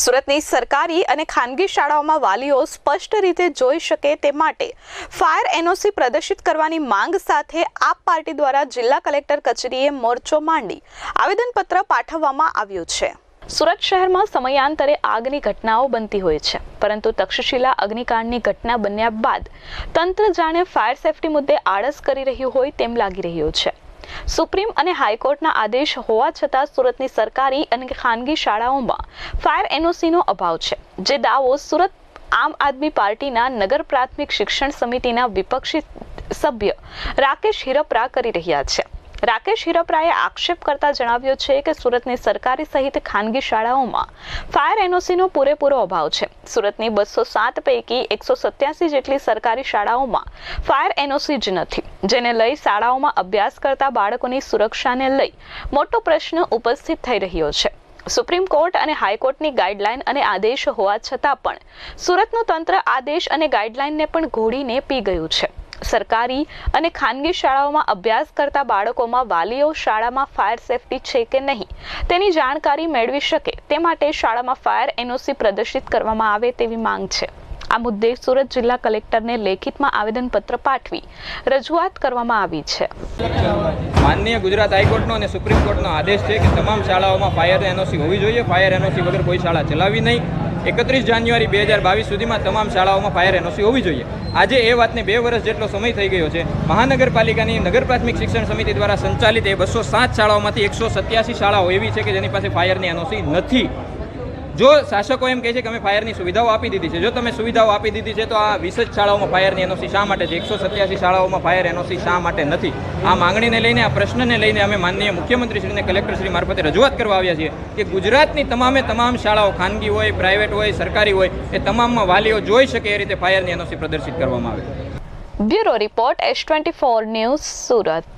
સુરતની સરકારી અને ખાનગી શાળાઓમાં વાલીઓ સ્પષ્ટ રીતે જોઈ શકે તે માટે ફાયર એનઓસી પ્રદર્શિત કરવાની માંગ સાથે આપ પાર્ટી દ્વારા જિલ્લા કલેક્ટર કચેરીએ મોરચો માંડી આવેદનપત્ર પાઠવવામાં આવ્યું છે. સુરત શહેરમાં સમયાંતરે આગની ઘટનાઓ બનતી હોય છે, પરંતુ તક્ષશિલા અગ્નિકાંડની ઘટના બન્યા બાદ તંત્ર જાણે ફાયર સેફટી મુદ્દે આળસ કરી રહ્યું હોય તેમ લાગી રહ્યું છે. સુપ્રીમ અને હાઈકોર્ટના આદેશ હોવા છતાં સુરતની સરકારી અને ખાનગી શાળાઓમાં ફાયર એનઓસીનો અભાવ છે, જે દાવો સુરત આમ આદમી પાર્ટીના નગર પ્રાથમિક શિક્ષણ સમિતિના વિપક્ષી સભ્ય રાકેશ હિરપરા કરી રહ્યા છે. રાકેશ હિરપરાએ આક્ષેપ કરતા જણાવ્યું છે કે સુરતની સરકારી સહિત ખાનગી શાળાઓમાં ફાયર એનઓસીનો પૂરેપૂરો અભાવ છે. સુરતની બસો સાત પૈકી એકસો સત્યાસી જેટલી સરકારી શાળાઓમાં ફાયર એનઓસી જ નથી. જેને લઈ શાળાઓમાં અભ્યાસ કરતા બાળકોની સુરક્ષાને લઈ મોટો પ્રશ્ન ઉપસ્થિત થઈ રહ્યો છે. સુપ્રીમ કોર્ટ અને હાઈકોર્ટની ગાઈડલાઈન અને આદેશ હોવા છતાં પણ સુરતનું તંત્ર આદેશ અને ગાઈડલાઈનને પણ ઘોડીને પી ગયું છે. સરકારી અને ખાનગી શાળાઓમાં અભ્યાસ કરતા બાળકોમાં વાલીઓ શાળામાં ફાયર સેફટી છે કે નહીં તેની જાણકારી મેળવી શકે તે માટે શાળામાં ફાયર એનઓસી પ્રદર્શિત કરવામાં આવે તેવી માંગ છે. આ મુદ્દે સુરત જિલ્લા કલેક્ટરને લેખિતમાં આવેદનપત્ર પાઠવી રજૂઆત કરવામાં આવી છે. માનનીય ગુજરાત હાઈકોર્ટનો અને સુપ્રીમ કોર્ટનો આદેશ છે કે તમામ શાળાઓમાં ફાયર એનઓસી હોવી જોઈએ. ફાયર એનઓસી વગર કોઈ શાળા ચલાવવી નહીં. એકત્રીસ જાન્યુઆરી બે હજાર બાવીસ સુધીમાં તમામ શાળાઓમાં ફાયર એનઓસી હોવી જોઈએ. આજે એ વાતને બે વર્ષ જેટલો સમય થઈ ગયો છે. મહાનગરપાલિકાની નગર પ્રાથમિક શિક્ષણ સમિતિ દ્વારા સંચાલિત એ બસો સાત શાળાઓમાંથી એકસો સત્યાસી શાળાઓ એવી છે કે જેની પાસે ફાયરની એનઓસી નથી. જો શાસકો એમ કહે છે કે અમે ફાયરની સુવિધાઓ આપી દીધી છે, જો તમે સુવિધાઓ આપી દીધી છે, તો આ વીસ જ શાળાઓમાં ફાયરની એનઓસી શા માટે છે? એકસો સત્યાસી શાળાઓમાં ફાયર એનઓસી શા માટે નથી? આ માંગણીને લઈને, આ પ્રશ્નને લઈને અમે માનનીય મુખ્યમંત્રીશ્રીને કલેક્ટરશ્રી મારફતે રજૂઆત કરવા આવ્યા છીએ કે ગુજરાતની તમામે તમામ શાળાઓ ખાનગી હોય, પ્રાઇવેટ હોય, સરકારી હોય, એ તમામમાં વાલીઓ જોઈ શકે એ રીતે ફાયરની એનઓસી પ્રદર્શિત કરવામાં આવે. Bureau report S twenty four news Surat.